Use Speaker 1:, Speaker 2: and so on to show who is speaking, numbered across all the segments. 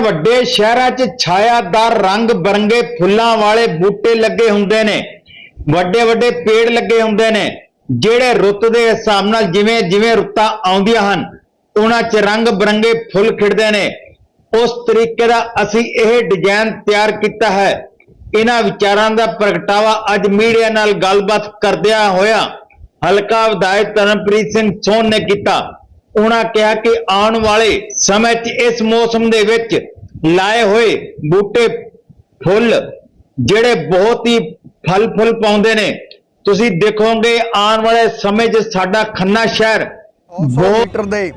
Speaker 1: ਵੱਡੇ ਸ਼ਹਿਰਾਂ 'ਚ ਛਾਇਆਦਾਰ ਰੰਗ ਬਰੰਗੇ ਫੁੱਲਾਂ ਵਾਲੇ ਬੂਟੇ ਲੱਗੇ ਹੁੰਦੇ ਨੇ। ਵੱਡੇ ਵੱਡੇ ਪੇੜ ਲੱਗੇ ਹੁੰਦੇ ਨੇ। ਜਿਹੜੇ ਰੁੱਤ ਦੇ ਹਿਸਾਬ ਨਾਲ ਜਿਵੇਂ ਜਿਵੇਂ ਰੁੱਤਾਂ ਆਉਂਦੀਆਂ ਹਨ, ਉਹਨਾਂ 'ਚ ਰੰਗ ਬਰੰਗੇ ਫੁੱਲ ਖਿੜਦੇ ਨੇ। ਉਸ ਤਰੀਕੇ ਦਾ ਅਸੀਂ ਇਹ ਡਿਜ਼ਾਈਨ ਤਿਆਰ ਕੀਤਾ ਹੈ। ਇਹਨਾਂ ਵਿਚਾਰਾਂ ਦਾ ਪ੍ਰਗਟਾਵਾ ਅੱਜ ਮੀਡੀਆ ਨਾਲ ਗੱਲਬਾਤ ਕਰਦਿਆਂ ਹੋਇਆ ਹਲਕਾ ਵਿਧਾਇਕ ਤਰਨਪ੍ਰੀਤ ਸਿੰਘ ਸੋਨ ਨੇ ਕੀਤਾ। ਉਹਨਾਂ ਕਿਹਾ ਕਿ ਆਉਣ ਵਾਲੇ ਸਮੇਂ 'ਚ ਇਸ ਮੌਸਮ ਦੇ ਵਿੱਚ ਲਾਏ ਹੋਏ ਬੂਟੇ ਫੁੱਲ ਜਿਹੜੇ ਬਹੁਤ ਹੀ ਫਲ ਫੁੱਲ ਪਾਉਂਦੇ ਨੇ। ਤੁਸੀਂ ਦੇਖੋਗੇ ਆਉਣ ਵਾਲੇ ਸਮੇਂ 'ਚ ਸਾਡਾ ਖੰਨਾ ਸ਼ਹਿਰ
Speaker 2: 100
Speaker 1: ਬਹੁਤ
Speaker 2: ਮੀਟਰ ਦੇ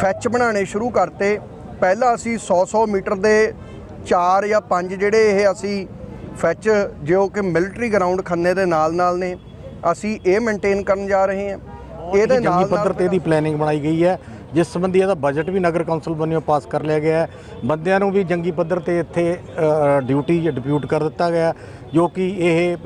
Speaker 2: ਫੈਚ ਬਣਾਉਣੇ ਸ਼ੁਰੂ ਕਰਤੇ। ਪਹਿਲਾਂ ਅਸੀਂ 100-100 ਮੀਟਰ ਦੇ 4 ਜਾਂ 5 ਜਿਹੜੇ ਇਹ ਅਸੀਂ ਫੈਚ ਜੋ ਕਿ ਮਿਲਟਰੀ ਗਰਾਊਂਡ ਖੰਨੇ ਦੇ ਨਾਲ-ਨਾਲ ਨੇ ਅਸੀਂ ਇਹ ਮੇਨਟੇਨ ਕਰਨ ਜਾ ਰਹੇ ਹਾਂ। ਇਹਦੇ
Speaker 3: ਜੰਗੀ
Speaker 2: ਨਾਲ
Speaker 3: ਪੱਧਰ ਤੇ ਇਹਦੀ ਪਲੈਨਿੰਗ ਬਣਾਈ ਗਈ ਹੈ ਜਿਸ ਸੰਬੰਧੀ ਇਹਦਾ ਬਜਟ ਵੀ ਨਗਰ ਕੌਂਸਲ ਵੱਲੋਂ ਪਾਸ ਕਰ ਲਿਆ ਗਿਆ ਹੈ। ਬੰਦਿਆਂ ਨੂੰ ਵੀ ਜੰਗੀ ਪੱਧਰ ਤੇ ਇੱਥੇ ਡਿਊਟੀ ਡਿਪਿਊਟ ਕਰ ਦਿੱਤਾ ਗਿਆ ਹੈ, ਜੋ ਕਿ ਇਹ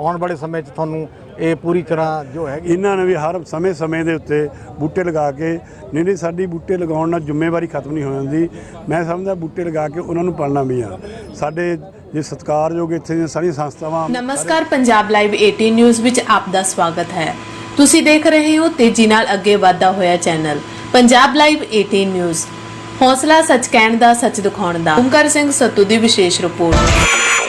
Speaker 3: ਆਉਣ ਵਾਲੇ ਸਮੇਂ 'ਚ ਤੁਹਾਨੂੰ ਇਹ ਪੂਰੀ ਤਰ੍ਹਾਂ ਜੋ ਹੈਗੀ
Speaker 4: ਇਹਨਾਂ ਨੇ ਵੀ ਹਰ ਸਮੇਂ-ਸਮੇਂ ਦੇ ਉੱਤੇ ਬੂਟੇ ਲਗਾ ਕੇ ਨਹੀਂ ਨਹੀਂ ਸਾਡੀ ਬੂਟੇ ਲਗਾਉਣ ਨਾਲ ਜ਼ਿੰਮੇਵਾਰੀ ਖਤਮ ਨਹੀਂ ਹੋ ਜਾਂਦੀ। ਮੈਂ ਸਮਝਦਾ ਬੂਟੇ ਲਗਾ ਕੇ ਉਹਨਾਂ ਨੂੰ ਪਾਲਣਾ ਵੀ ਆ। ਸਾਡੇ ਜੇ ਸਤਿਕਾਰਯੋਗ ਇੱਥੇ ਦੀਆਂ ਸਾਰੀਆਂ ਸੰਸਥਾਵਾਂ
Speaker 5: ਨਮਸਕਾਰ ਪੰਜਾਬ ਲਾਈਵ 18 ਨਿਊਜ਼ ਵਿੱਚ ਆਪ ਦਾ ਸਵਾਗਤ ਹੈ। ਤੁਸੀਂ ਦੇਖ ਰਹੇ ਹੋ ਤੇਜ਼ੀ ਨਾਲ ਅੱਗੇ ਵਧਦਾ ਹੋਇਆ ਚੈਨਲ, ਪੰਜਾਬ ਲਾਈਵ 18 ਨਿਊਜ਼ ਹੌਸਲਾ ਸੱਚ ਕਹਿਣ ਦਾ, ਸੱਚ ਦਿਖਾਉਣ ਦਾ। ਓਮਕਾਰ ਸਿੰਘ ਸੱਤੂ ਦੀ ਵਿਸ਼ੇਸ਼ ਰਿਪੋਰਟ।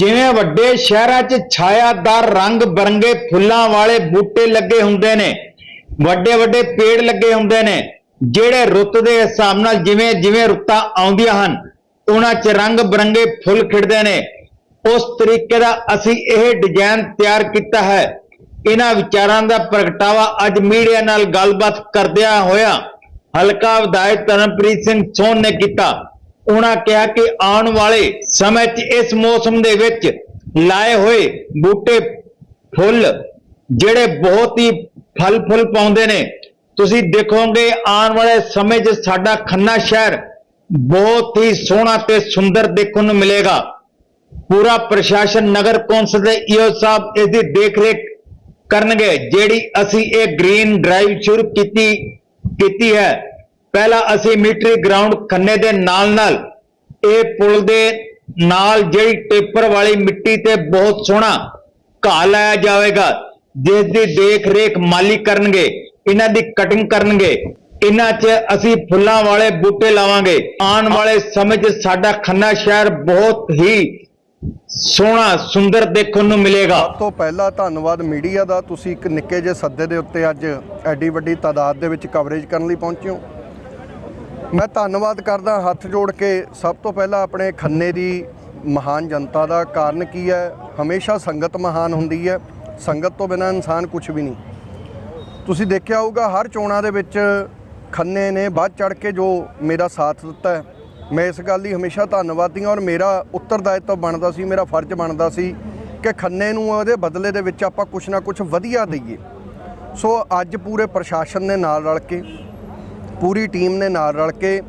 Speaker 1: ਜਿਵੇਂ ਵੱਡੇ ਸ਼ਹਿਰਾਂ 'ਚ ਛਾਇਆਦਾਰ ਰੰਗ ਬਰੰਗੇ ਫੁੱਲਾਂ ਵਾਲੇ ਬੂਟੇ ਲੱਗੇ ਹੁੰਦੇ ਨੇ, ਵੱਡੇ ਵੱਡੇ ਪੇੜ ਲੱਗੇ ਹੁੰਦੇ ਨੇ, ਜਿਹੜੇ ਰੁੱਤ ਦੇ ਹਿਸਾਬ ਨਾਲ ਜਿਵੇਂ ਜਿਵੇਂ ਰੁੱਤਾਂ ਆਉਂਦੀਆਂ ਹਨ, ਉਹਨਾਂ 'ਚ ਰੰਗ ਬਰੰਗੇ ਫੁੱਲ ਖਿੜਦੇ ਨੇ। ਉਸ ਤਰੀਕੇ ਦਾ ਅਸੀਂ ਇਹ ਡਿਜ਼ਾਈਨ ਤਿਆਰ ਕੀਤਾ ਹੈ। ਇਹਨਾਂ ਵਿਚਾਰਾਂ ਦਾ ਪ੍ਰਗਟਾਵਾ ਅੱਜ ਮੀਡੀਆ ਨਾਲ ਗੱਲਬਾਤ ਕਰਦਿਆਂ ਹੋਇਆ ਹਲਕਾ ਵਿਧਾਇਕ ਤਰਨਪ੍ਰੀਤ ਸਿੰਘ ਸੋਨ ਨੇ ਕੀਤਾ। ਉਹਨਾਂ ਕਿਹਾ ਕਿ ਆਉਣ ਵਾਲੇ ਸਮੇਂ 'ਚ ਇਸ ਮੌਸਮ ਦੇ ਵਿੱਚ ਲਾਏ ਹੋਏ ਬੂਟੇ ਫੁੱਲ ਜਿਹੜੇ ਬਹੁਤ ਹੀ ਫਲ ਫੁੱਲ ਪਾਉਂਦੇ ਨੇ। ਤੁਸੀਂ ਦੇਖੋਗੇ ਆਉਣ ਵਾਲੇ ਸਮੇਂ 'ਚ ਸਾਡਾ ਖੰਨਾ ਸ਼ਹਿਰ ਬਹੁਤ ਹੀ ਸੋਹਣਾ ਤੇ ਸੁੰਦਰ ਦੇਖਣ ਨੂੰ ਮਿਲੇਗਾ। ਪੂਰਾ ਪ੍ਰਸ਼ਾਸਨ ਨਗਰ ਕੌਂਸਲ ਦੇ ਈਓ ਸਾਹਿਬ ਇਸ ਦੀ ਦੇਖਰੇਖ ਕਰਨਗੇ। ਜਿਹੜੀ ਅਸੀਂ ਇਹ ਗ੍ਰੀਨ ਡਰਾਈਵ ਸ਼ੁਰੂ ਕੀਤੀ ਕੀਤੀ ਹੈ ਪਹਿਲਾਂ ਅਸੀਂ ਮਿਲਟਰੀ ਗਰਾਊਂਡ ਖੰਨੇ ਦੇ ਨਾਲ ਨਾਲ ਇਹ ਪੁਲ ਦੇ ਨਾਲ ਜਿਹੜੀ ਟੇਪਰ ਵਾਲੀ ਮਿੱਟੀ ਤੇ ਬਹੁਤ ਸੋਹਣਾ ਘਾਹ ਲਾਇਆ ਜਾਵੇਗਾ ਜਿਸ ਦੀ ਦੇਖ ਰੇਖ ਮਾਲੀ ਕਰਨਗੇ, ਇਹਨਾਂ ਦੀ ਕਟਿੰਗ ਕਰਨਗੇ, ਇਹਨਾਂ 'ਚ ਅਸੀਂ ਫੁੱਲਾਂ ਵਾਲੇ ਬੂਟੇ ਲਾਵਾਂਗੇ। ਆਉਣ ਵਾਲੇ ਸਮੇਂ 'ਚ ਸਾਡਾ ਖੰਨਾ ਸ਼ਹਿਰ ਬਹੁਤ ਹੀ ਸੋਹਣਾ, ਸੁੰਦਰ ਦੇਖਣ ਨੂੰ ਮਿਲੇਗਾ।
Speaker 2: ਸਭ ਤੋਂ ਪਹਿਲਾਂ ਧੰਨਵਾਦ ਮੀਡੀਆ ਦਾ, ਤੁਸੀਂ ਇੱਕ ਨਿੱਕੇ ਜਿਹੇ ਸੱਦੇ ਦੇ ਉੱਤੇ ਅੱਜ ਐਡੀ ਵੱਡੀ ਤਾਦਾਦ ਦੇ ਵਿੱਚ ਕਵਰੇਜ ਕਰਨ ਲਈ ਪਹੁੰਚੇ ਹੋ। ਮੈਂ ਧੰਨਵਾਦ ਕਰਦਾ ਹੱਥ ਜੋੜ ਕੇ ਸਭ ਤੋਂ ਪਹਿਲਾਂ ਆਪਣੇ ਖੰਨੇ ਦੀ ਮਹਾਨ ਜਨਤਾ ਦਾ, ਕਾਰਨ ਕੀ ਹੈ? ਹਮੇਸ਼ਾ ਸੰਗਤ ਮਹਾਨ ਹੁੰਦੀ ਹੈ। ਸੰਗਤ ਤੋਂ ਬਿਨਾਂ ਇਨਸਾਨ ਕੁਝ ਵੀ ਨਹੀਂ। ਤੁਸੀਂ ਦੇਖਿਆ ਹੋਊਗਾ, ਹਰ ਚੋਣਾਂ ਦੇ ਵਿੱਚ ਖੰਨੇ ਨੇ ਵੱਧ ਚੜ ਕੇ ਜੋ ਮੇਰਾ ਸਾਥ ਦਿੱਤਾ ਹੈ। ਮੈਂ ਇਸ ਗੱਲ ਲਈ ਹਮੇਸ਼ਾ ਧੰਨਵਾਦੀ ਹਾਂ ਔਰ ਮੇਰਾ ਉੱਤਰਦਾਇਤਵ ਬਣਦਾ ਸੀ, ਮੇਰਾ ਫਰਜ਼ ਬਣਦਾ ਸੀ ਕਿ ਖੰਨੇ ਨੂੰ ਉਹਦੇ ਬਦਲੇ ਦੇ ਵਿੱਚ ਆਪਾਂ ਕੁਝ ਨਾ ਕੁਝ ਵਧੀਆ ਦਈਏ। ਸੋ ਅੱਜ ਪੂਰੇ ਪ੍ਰਸ਼ਾਸਨ ਨੇ ਨਾਲ ਰਲ ਕੇ ਪੂਰੀ ਟੀਮ ਨੇ ਨਾਲ ਰਲ ਕੇ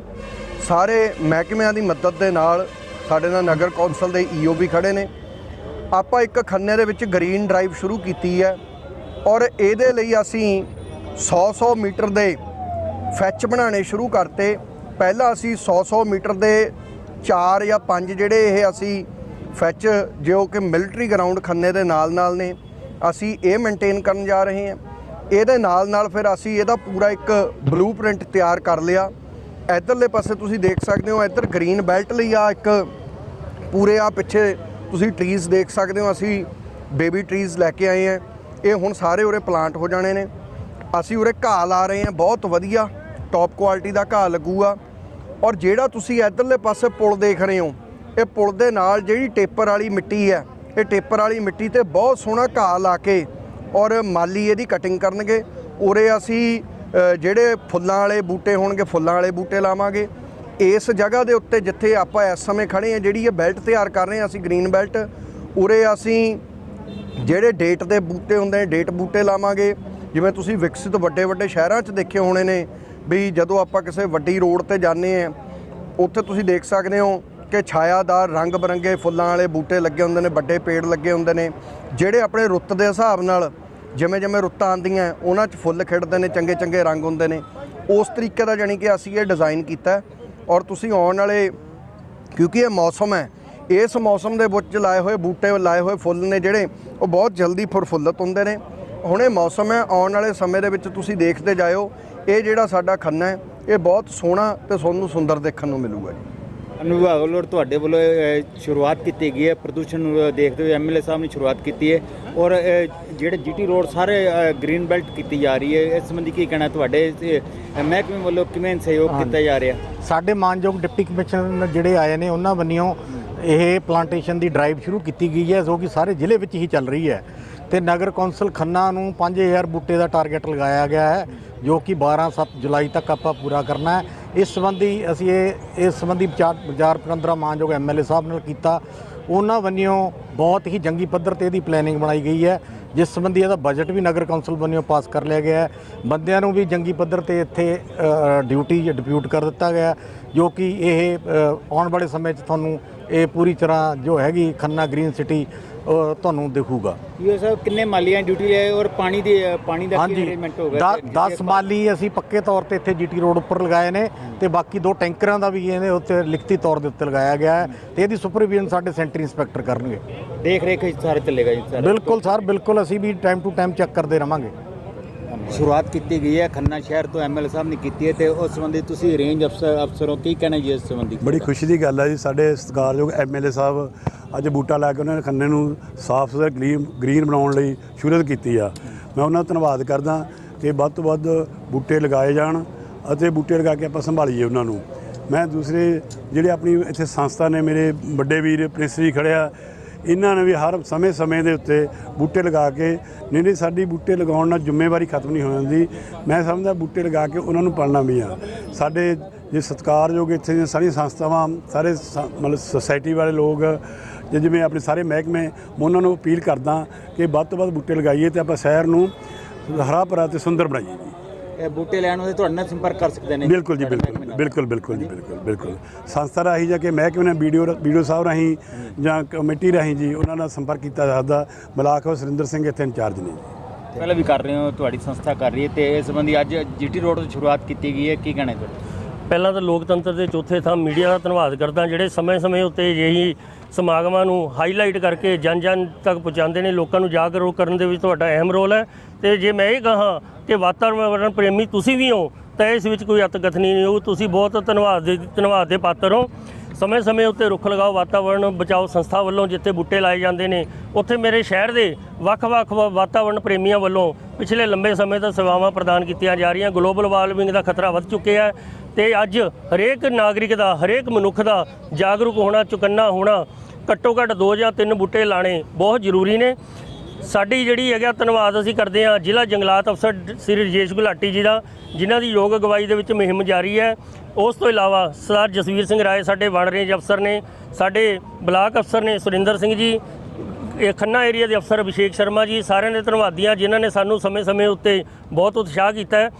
Speaker 2: ਸਾਰੇ ਮਹਿਕਮਿਆਂ ਦੀ ਮਦਦ ਦੇ ਨਾਲ ਸਾਡੇ ਨਾਲ ਨਗਰ ਕੌਂਸਲ ਦੇ ਈਓ ਵੀ ਖੜੇ ਨੇ। ਆਪਾਂ ਇੱਕ ਖੰਨੇ ਦੇ ਵਿੱਚ ਗ੍ਰੀਨ ਡਰਾਈਵ ਸ਼ੁਰੂ ਕੀਤੀ ਹੈ ਔਰ ਇਹਦੇ ਲਈ ਅਸੀਂ 100-100 ਮੀਟਰ ਦੇ ਫੈਚ ਬਣਾਉਣੇ ਸ਼ੁਰੂ ਕਰਤੇ। ਪਹਿਲਾਂ ਅਸੀਂ 100-100 ਮੀਟਰ ਦੇ 4 ਜਾਂ 5 ਜਿਹੜੇ ਇਹ ਅਸੀਂ ਫੈਚ, ਜੋ ਕਿ ਮਿਲਟਰੀ ਗਰਾਊਂਡ ਖੰਨੇ ਦੇ ਨਾਲ-ਨਾਲ ਨੇ, ਅਸੀਂ ਇਹ ਮੇਨਟੇਨ ਕਰਨ ਜਾ ਰਹੇ ਹਾਂ। ਇਹਦੇ ਨਾਲ-ਨਾਲ ਫਿਰ ਅਸੀਂ ਇਹਦਾ ਪੂਰਾ ਇੱਕ ਬਲੂਪ੍ਰਿੰਟ ਤਿਆਰ ਕਰ ਲਿਆ। ਇਧਰਲੇ ਪਾਸੇ ਤੁਸੀਂ ਦੇਖ ਸਕਦੇ ਹੋ, ਇੱਧਰ ਗ੍ਰੀਨ ਬੈਲਟ ਲਈ ਆ ਇੱਕ ਪੂਰੇ ਆ ਪਿੱਛੇ ਤੁਸੀਂ ਟਰੀਜ਼ ਦੇਖ ਸਕਦੇ ਹੋ, ਅਸੀਂ ਬੇਬੀ ਟਰੀਜ਼ ਲੈ ਕੇ ਆਏ ਆ। ਇਹ ਹੁਣ ਸਾਰੇ ਉਰੇ ਪਲਾਂਟ ਹੋ ਜਾਣੇ ਨੇ। ਅਸੀਂ ਉਰੇ ਘਾਹ ਲਾ ਰਹੇ ਹਾਂ ਬਹੁਤ ਵਧੀਆ ਟੌਪ ਕੁਆਲਿਟੀ ਦਾ ਘਾਹ ਲੱਗੂਗਾ। ਔਰ ਜਿਹੜਾ ਤੁਸੀਂ ਇਧਰਲੇ ਪਾਸੇ ਪੁਲ ਦੇਖ ਰਹੇ ਹੋ, ਇਹ ਪੁਲ ਦੇ ਨਾਲ ਜਿਹੜੀ ਟੇਪਰ ਵਾਲੀ ਮਿੱਟੀ ਹੈ, ਇਹ ਟੇਪਰ ਵਾਲੀ ਮਿੱਟੀ ਤੇ ਬਹੁਤ ਸੋਹਣਾ ਘਾਹ ਲਾ ਕੇ ਔਰ ਮਾਲੀ ਇਹਦੀ ਕਟਿੰਗ ਕਰਨਗੇ, ਉਰੇ ਅਸੀਂ ਜਿਹੜੇ ਫੁੱਲਾਂ ਵਾਲੇ ਬੂਟੇ ਹੋਣਗੇ, ਫੁੱਲਾਂ ਵਾਲੇ ਬੂਟੇ ਲਾਵਾਂਗੇ। ਇਸ ਜਗ੍ਹਾ ਦੇ ਉੱਤੇ ਜਿੱਥੇ ਆਪਾਂ ਇਸ ਸਮੇਂ ਖੜੇ ਆ ਜਿਹੜੀ ਇਹ ਬੈਲਟ ਤਿਆਰ ਕਰ ਰਹੇ ਆ ਅਸੀਂ ਗ੍ਰੀਨ ਬੈਲਟ ਉਰੇ ਅਸੀਂ ਜਿਹੜੇ ਡੇਟ ਦੇ ਬੂਟੇ ਹੁੰਦੇ ਨੇ ਡੇਟ ਬੂਟੇ ਲਾਵਾਂਗੇ। ਜਿਵੇਂ ਤੁਸੀਂ ਵਿਕਸਿਤ ਵੱਡੇ ਵੱਡੇ ਸ਼ਹਿਰਾਂ 'ਚ ਦੇਖੇ ਹੋਣੇ ਨੇ, ਵੀ ਜਦੋਂ ਆਪਾਂ ਕਿਸੇ ਵੱਡੀ ਰੋਡ ਤੇ ਜਾਂਦੇ ਆ ਉੱਥੇ ਤੁਸੀਂ ਦੇਖ ਸਕਦੇ ਹੋ ਕਿ ਛਾਇਆਦਾਰ ਰੰਗ ਬਰੰਗੇ ਫੁੱਲਾਂ ਵਾਲੇ ਬੂਟੇ ਲੱਗੇ ਹੁੰਦੇ ਨੇ, ਵੱਡੇ ਪੇੜ ਲੱਗੇ ਹੁੰਦੇ ਨੇ, ਜਿਹੜੇ ਆਪਣੇ ਰੁੱਤ ਦੇ ਹਿਸਾਬ ਨਾਲ ਜਿਵੇਂ ਜਿਵੇਂ ਰੁੱਤਾਂ ਆਉਂਦੀਆਂ, ਉਹਨਾਂ 'ਚ ਫੁੱਲ ਖਿੜਦੇ ਨੇ, ਚੰਗੇ ਚੰਗੇ ਰੰਗ ਹੁੰਦੇ ਨੇ। ਉਸ ਤਰੀਕੇ ਦਾ ਜਾਣੀ ਕਿ ਅਸੀਂ ਇਹ ਡਿਜ਼ਾਈਨ ਕੀਤਾ ਔਰ ਤੁਸੀਂ ਆਉਣ ਵਾਲੇ, ਕਿਉਂਕਿ ਇਹ ਮੌਸਮ ਹੈ, ਇਸ ਮੌਸਮ ਦੇ ਵਿੱਚ ਲਾਏ ਹੋਏ ਬੂਟੇ, ਲਾਏ ਹੋਏ ਫੁੱਲ ਨੇ ਜਿਹੜੇ, ਉਹ ਬਹੁਤ ਜਲਦੀ ਫੁਰਫੁੱਲਤ ਹੁੰਦੇ ਨੇ। ਹੁਣ ਇਹ ਮੌਸਮ ਹੈ, ਆਉਣ ਵਾਲੇ ਸਮੇਂ ਦੇ ਵਿੱਚ ਤੁਸੀਂ ਦੇਖਦੇ ਜਾਇਓ, ਇਹ ਜਿਹੜਾ ਸਾਡਾ ਖੰਨਾ ਹੈ, ਇਹ ਬਹੁਤ ਸੋਹਣਾ ਤੇ ਤੁਹਾਨੂੰ ਸੁੰਦਰ ਦੇਖਣ ਨੂੰ ਮਿਲੂਗਾ ਜੀ।
Speaker 6: ਵਿਭਾਗ ਵੱਲੋਂ ਤੁਹਾਡੇ ਵੱਲੋਂ ਇਹ ਸ਼ੁਰੂਆਤ ਕੀਤੀ ਗਈ ਹੈ ਪ੍ਰਦੂਸ਼ਣ ਨੂੰ ਦੇਖਦੇ ਹੋਏ ਐਮਐਲਏ ਸਾਹਿਬ ਨੇ ਸ਼ੁਰੂਆਤ ਕੀਤੀ ਹੈ ਔਰ ਇਹ ਜਿਹੜੇ ਜੀਟੀ ਰੋਡ ਸਾਰੇ ਗ੍ਰੀਨ ਬੈਲਟ ਕੀਤੀ ਜਾ ਰਹੀ ਹੈ ਇਸ ਸੰਬੰਧੀ ਕੀ ਕਹਿਣਾ ਤੁਹਾਡੇ ਮਹਿਕਮੇ ਵੱਲੋਂ ਕਿਵੇਂ ਸਹਿਯੋਗ ਕੀਤਾ ਜਾ ਰਿਹਾ?
Speaker 3: ਸਾਡੇ ਮਾਨਯੋਗ ਡਿਪਟੀ ਕਮਿਸ਼ਨਰ ਜਿਹੜੇ ਆਏ ਨੇ ਉਹਨਾਂ ਵੱਲੋਂ ਇਹ ਪਲਾਂਟੇਸ਼ਨ ਦੀ ਡਰਾਈਵ ਸ਼ੁਰੂ ਕੀਤੀ ਗਈ ਹੈ ਜੋ ਕਿ ਸਾਰੇ ਜ਼ਿਲ੍ਹੇ ਵਿੱਚ ਹੀ ਚੱਲ ਰਹੀ ਹੈ। ਤੇ ਨਗਰ ਕੌਂਸਲ ਖੰਨਾ ਨੂੰ 5000 ਬੂਟੇ ਦਾ ਟਾਰਗੇਟ ਲਗਾਇਆ ਗਿਆ ਹੈ ਜੋ ਕਿ 12 7 ਜੁਲਾਈ ਤੱਕ ਆਪਾਂ ਪੂਰਾ ਕਰਨਾ ਹੈ। ਇਸ ਸੰਬੰਧੀ ਅਸੀਂ ਇਹ, ਇਸ ਸੰਬੰਧੀ ਵਿਚਾਰ ਵਿਚਾਰ ਵਟਾਂਦਰਾ ਮਾਨਯੋਗ ਐਮਐਲਏ ਸਾਹਿਬ ਨਾਲ ਕੀਤਾ। ਉਹਨਾਂ ਵੱਲੋਂ ਬਹੁਤ ਹੀ ਜੰਗੀ ਪੱਧਰ ਤੇ ਇਹਦੀ ਪਲੈਨਿੰਗ ਬਣਾਈ ਗਈ ਹੈ। ਜਿਸ ਸੰਬੰਧੀ ਇਹਦਾ ਬਜਟ ਵੀ ਨਗਰ ਕੌਂਸਲ ਵੱਲੋਂ ਪਾਸ ਕਰ ਲਿਆ ਗਿਆ ਹੈ। ਬੰਦਿਆਂ ਨੂੰ ਵੀ ਜੰਗੀ ਪੱਧਰ ਤੇ ਇੱਥੇ ਡਿਊਟੀ ਡਿਪਿਊਟ ਕਰ ਦਿੱਤਾ ਗਿਆ ਜੋ ਕਿ ਇਹ ਆਉਣ ਵਾਲੇ ਸਮੇਂ 'ਚ ਤੁਹਾਨੂੰ ਇਹ ਪੂਰੀ ਤਰ੍ਹਾਂ ਜੋ ਹੈਗੀ ਖੰਨਾ ਗ੍ਰੀਨ ਸਿਟੀ ਤੁਹਾਨੂੰ ਦਿਖੂਗਾ।
Speaker 6: ਇਹ ਸਾਹਿਬ ਕਿੰਨੇ ਮਾਲੀਆਂ ਡਿਊਟੀ ਹੈ ਔਰ ਪਾਣੀ ਦੀ ਪਾਣੀ ਦਾ ਕੀ ਅਰੇਂਜਮੈਂਟ ਹੋਗਾ
Speaker 3: 10 ਮਾਲੀ ਅਸੀਂ ਪੱਕੇ ਤੌਰ ਤੇ ਇੱਥੇ ਜੀਟੀ ਰੋਡ ਉੱਪਰ ਲਗਾਏ ਨੇ ਤੇ ਬਾਕੀ ਦੋ ਟੈਂਕਰਾਂ ਦਾ ਵੀ ਇਹਦੇ ਉੱਤੇ ਲਿਖਤੀ ਤੌਰ ਦੇ ਉੱਤੇ ਲਗਾਇਆ ਗਿਆ ਹੈ ਤੇ ਇਹਦੀ ਸੁਪਰਵੀਜ਼ਨ ਸਾਡੇ ਸੈਂਟਰ ਇੰਸਪੈਕਟਰ ਕਰਨਗੇ।
Speaker 6: ਦੇਖ ਰੇਖ ਸਾਰੇ ਚੱਲੇਗਾ ਜੀ ਸਰ।
Speaker 3: ਬਿਲਕੁਲ ਸਰ ਬਿਲਕੁਲ ਅਸੀਂ ਵੀ ਟਾਈਮ ਟੂ ਟਾਈਮ ਚੈੱਕ ਕਰਦੇ ਰਵਾਂਗੇ।
Speaker 6: ਸ਼ੁਰੂਆਤ ਕੀਤੀ ਗਈ ਹੈ ਖੰਨਾ ਸ਼ਹਿਰ ਤੋਂ ਐਮਐਲਏ ਸਾਹਿਬ ਨੇ ਕੀਤੀ ਹੈ ਤੇ ਉਸ ਸੰਬੰਧੀ ਤੁਸੀਂ ਰੇਂਜ ਅਫਸਰ ਅਫਸਰੋਂ ਕੀ ਕਹਿਣਾ ਜੀ ਇਸ ਸੰਬੰਧੀ?
Speaker 4: ਬੜੀ ਖੁਸ਼ੀ ਦੀ ਗੱਲ ਹੈ ਜੀ ਸਾਡੇ ਸਤਿਕਾਰਯੋਗ ਐਮਐਲਏ ਸਾਹਿਬ ਅੱਜ ਬੂਟਾ ਲਾ ਕੇ ਉਹਨਾਂ ਨੇ ਖੰਨੇ ਨੂੰ ਸਾਫ਼ ਸੁਥਰਾ ਗ੍ਰੀਨ ਗ੍ਰੀਨ ਬਣਾਉਣ ਲਈ ਸ਼ੁਰੂਆਤ ਕੀਤੀ ਆ। ਮੈਂ ਉਹਨਾਂ ਦਾ ਧੰਨਵਾਦ ਕਰਦਾ ਕਿ ਵੱਧ ਤੋਂ ਵੱਧ ਬੂਟੇ ਲਗਾਏ ਜਾਣ ਅਤੇ ਬੂਟੇ ਲਗਾ ਕੇ ਆਪਾਂ ਸੰਭਾਲੀਏ ਉਹਨਾਂ ਨੂੰ। ਮੈਂ ਦੂਸਰੇ ਜਿਹੜੇ ਆਪਣੀ ਇੱਥੇ ਸੰਸਥਾ ਨੇ, ਮੇਰੇ ਵੱਡੇ ਵੀਰ ਪ੍ਰਿੰਸ ਜੀ ਖੜਿਆ ਇਹਨਾਂ ਨੇ ਵੀ ਹਰ ਸਮੇਂ-ਸਮੇਂ ਦੇ ਉੱਤੇ ਬੂਟੇ ਲਗਾ ਕੇ, ਨਹੀਂ ਨਹੀਂ, ਸਾਡੀ ਬੂਟੇ ਲਗਾਉਣ ਨਾਲ ਜ਼ਿੰਮੇਵਾਰੀ ਖਤਮ ਨਹੀਂ ਹੋ ਜਾਂਦੀ। ਮੈਂ ਸਮਝਦਾ ਬੂਟੇ ਲਗਾ ਕੇ ਉਹਨਾਂ ਨੂੰ ਪਾਲਣਾ ਵੀ ਆ। ਸਾਡੇ ਜੇ ਸਤਿਕਾਰਯੋਗ ਇੱਥੇ ਦੀਆਂ ਸਾਰੀਆਂ ਸੰਸਥਾਵਾਂ, ਸਾਰੇ ਸ- ਮਤਲਬ ਸੁਸਾਇਟੀ ਵਾਲੇ ਲੋਕ ਜੇ ਜਿਵੇਂ ਆਪਣੇ ਸਾਰੇ ਮਹਿਕਮੇ ਮੈਂ ਉਹਨਾਂ ਨੂੰ ਅਪੀਲ ਕਰਦਾ ਕਿ ਵੱਧ ਤੋਂ ਵੱਧ ਬੂਟੇ ਲਗਾਈਏ ਤੇ ਆਪਾਂ ਸ਼ਹਿਰ ਨੂੰ ਹਰਾ ਭਰਾ ਤੇ ਸੁੰਦਰ ਬਣਾਈਏ ਜੀ।
Speaker 6: ਇਹ ਬੂਟੇ ਲੈਣ ਵਾਸਤੇ ਤੁਹਾਡੇ ਨਾਲ ਸੰਪਰਕ ਕਰ ਸਕਦੇ ਨੇ
Speaker 4: ਬਿਲਕੁਲ ਜੀ ਬਿਲਕੁਲ
Speaker 6: ਨਾਲ।
Speaker 4: ਬਿਲਕੁਲ ਬਿਲਕੁਲ ਜੀ ਬਿਲਕੁਲ ਬਿਲਕੁਲ। ਸੰਸਥਾ ਰਾਹੀਂ ਜਾ ਕੇ ਮਹਿਕਮੇ ਨੇ ਵੀਡੀਓ ਵੀਡੀਓ ਸਾਹਿਬ ਰਾਹੀਂ ਜਾਂ ਕਮੇਟੀ ਰਾਹੀਂ ਜੀ ਉਹਨਾਂ ਨਾਲ ਸੰਪਰਕ ਕੀਤਾ ਜਾ ਸਕਦਾ। ਬਲਾਕ ਉਹ ਸੁਰਿੰਦਰ ਸਿੰਘ ਇੱਥੇ ਇੰਚਾਰਜ ਨੇ ਜੀ।
Speaker 6: ਪਹਿਲਾਂ ਵੀ ਕਰ ਰਹੇ ਹੋ ਤੁਹਾਡੀ ਸੰਸਥਾ ਕਰ ਰਹੀ ਹੈ ਤੇ ਇਸ ਸੰਬੰਧੀ ਅੱਜ ਜੀਟੀ ਰੋਡ ਤੋਂ ਸ਼ੁਰੂਆਤ ਕੀਤੀ ਗਈ ਹੈ ਕੀ ਕਹਿਣਾ ਹੈ
Speaker 7: ਪਹਿਲਾਂ ਤਾਂ ਲੋਕਤੰਤਰ ਦੇ ਚੌਥੇ ਥਾਂ ਮੀਡੀਆ ਦਾ ਧੰਨਵਾਦ ਕਰਦਾ ਜਿਹੜੇ ਸਮੇਂ-ਸਮੇਂ ਉੱਤੇ ਅਜਿਹੀ ਸਮਾਗਮਾਂ ਨੂੰ ਹਾਈਲਾਈਟ ਕਰਕੇ ਜਨ-ਜਨ ਤੱਕ ਪਹੁੰਚਾਉਂਦੇ ਨੇ, ਲੋਕਾਂ ਨੂੰ ਜਾਗਰੂਕ ਕਰਨ ਦੇ ਵਿੱਚ ਤੁਹਾਡਾ ਅਹਿਮ ਰੋਲ ਹੈ। ਤੇ ਜੇ ਮੈਂ ਇਹ ਕਹਾਂ ਕਿ ਵਾਤਾਵਰਣ ਪ੍ਰੇਮੀ ਤੁਸੀਂ ਵੀ ਹੋ, ਤਾਂ ਇਸ ਵਿੱਚ ਕੋਈ ਅਤਕਥਨੀ ਨਹੀਂ ਹੋਊ। ਤੁਸੀਂ ਬਹੁਤ ਧੰਨਵਾਦ ਦੇ ਧੰਨਵਾਦ ਦੇ ਪਾਤਰ ਹੋ। ਸਮੇਂ-ਸਮੇਂ ਉੱਤੇ ਰੁੱਖ ਲਗਾਓ, ਵਾਤਾਵਰਣ ਬਚਾਓ ਸੰਸਥਾ ਵੱਲੋਂ ਜਿੱਥੇ ਬੂਟੇ ਲਾਏ ਜਾਂਦੇ ਨੇ, ਉੱਥੇ ਮੇਰੇ ਸ਼ਹਿਰ ਦੇ ਵੱਖ-ਵੱਖ ਵਾ- ਵਾਤਾਵਰਣ ਪ੍ਰੇਮੀਆਂ ਵੱਲੋਂ ਪਿਛਲੇ ਲੰਬੇ ਸਮੇਂ ਤੋਂ ਸੇਵਾਵਾਂ ਪ੍ਰਦਾਨ ਕੀਤੀਆਂ ਜਾ ਰਹੀਆਂ। ਗਲੋਬਲ ਵਾਰਮਿੰਗ ਦਾ ਖਤਰਾ ਵੱਧ ਚੁੱਕਿਆ ਹੈ ਤੇ ਅੱਜ ਹਰੇਕ ਨਾਗਰਿਕ ਦਾ, ਹਰੇਕ ਮਨੁੱਖ ਦਾ ਜਾਗਰੂਕ ਹੋਣਾ, ਚੁਕੰਨਾ ਹੋਣਾ ਘੱਟੋ ਘੱਟ ਦੋ ਜਾਂ ਤਿੰਨ ਬੂਟੇ ਲਾਣੇ ਬਹੁਤ ਜ਼ਰੂਰੀ ਨੇ। ਸਾਡੀ ਜਿਹੜੀ ਹੈਗਾ ਧੰਨਵਾਦ ਅਸੀਂ ਕਰਦੇ ਹਾਂ ਜ਼ਿਲ੍ਹਾ ਜੰਗਲਾਤ ਅਫਸਰ ਸ੍ਰੀ ਰਜੇਸ਼ ਗੁਲਾਟੀ ਜੀ ਦਾ, ਜਿਨ੍ਹਾਂ ਦੀ ਯੋਗ ਅਗਵਾਈ ਦੇ ਵਿੱਚ ਮੁਹਿੰਮ ਜਾਰੀ ਹੈ। ਉਸ ਤੋਂ ਇਲਾਵਾ ਸਰਦਾਰ ਜਸਵੀਰ ਸਿੰਘ ਰਾਏ ਸਾਡੇ ਵਣ ਰੇਂਜ ਅਫਸਰ ਨੇ, ਸਾਡੇ ਬਲਾਕ ਅਫਸਰ ਨੇ ਸੁਰਿੰਦਰ ਸਿੰਘ ਜੀ, ਇਹ ਖੰਨਾ ਏਰੀਆ ਦੇ ਅਫਸਰ ਅਭਿਸ਼ੇਕ ਸ਼ਰਮਾ ਜੀ, ਸਾਰਿਆਂ ਦੇ ਧੰਨਵਾਦੀ ਹਾਂ, ਜਿਨ੍ਹਾਂ ਨੇ ਸਾਨੂੰ ਸਮੇਂ-ਸਮੇਂ ਉੱਤੇ ਬਹੁਤ ਉਤਸ਼ਾਹ ਕੀਤਾ ਹੈ।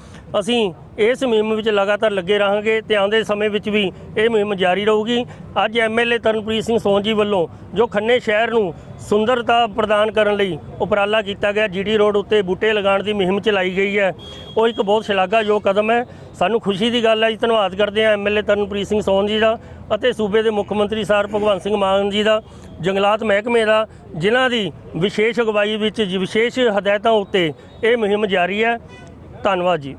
Speaker 7: ਅਸੀਂ ਇਸ ਮੁਹਿੰਮ ਵਿੱਚ ਲਗਾਤਾਰ ਲੱਗੇ ਰਹਾਂਗੇ ਤੇ ਆਉਂਦੇ ਸਮੇਂ ਵਿੱਚ ਵੀ ਇਹ ਮੁਹਿੰਮ ਜਾਰੀ ਰਹੂਗੀ। ਅੱਜ ਐਮਐਲਏ ਤਰਨਪ੍ਰੀਤ ਸਿੰਘ ਸੋਨ ਜੀ ਵੱਲੋਂ ਜੋ ਖੰਨੇ ਸ਼ਹਿਰ ਨੂੰ ਸੁੰਦਰਤਾ ਪ੍ਰਦਾਨ ਕਰਨ ਲਈ ਉਪਰਾਲਾ ਕੀਤਾ ਗਿਆ, ਜੀਡੀ ਰੋਡ ਉੱਤੇ ਬੂਟੇ ਲਗਾਉਣ ਦੀ ਮੁਹਿੰਮ ਚਲਾਈ ਗਈ ਹੈ, ਉਹ ਇੱਕ ਬਹੁਤ ਸ਼ਲਾਘਾਯੋਗ ਕਦਮ ਹੈ। ਸਾਨੂੰ ਖੁਸ਼ੀ ਦੀ ਗੱਲ ਹੈ ਜੀ, ਧੰਨਵਾਦ ਕਰਦੇ ਹਾਂ ਐਮਐਲਏ ਤਰਨਪ੍ਰੀਤ ਸਿੰਘ ਸੋਨ ਜੀ ਦਾ ਅਤੇ ਸੂਬੇ ਦੇ ਮੁੱਖ ਮੰਤਰੀ ਸਰ ਭਗਵੰਤ ਸਿੰਘ ਮਾਨ ਜੀ ਦਾ, ਜੰਗਲਾਤ ਮਹਿਕਮੇ ਦਾ, ਜਿਨ੍ਹਾਂ ਦੀ ਵਿਸ਼ੇਸ਼ ਅਗਵਾਈ ਵਿੱਚ ਵਿਸ਼ੇਸ਼ ਹਦਾਇਤਾਂ ਉੱਤੇ ਇਹ ਮੁਹਿੰਮ ਜਾਰੀ ਹੈ। ਧੰਨਵਾਦ ਜੀ।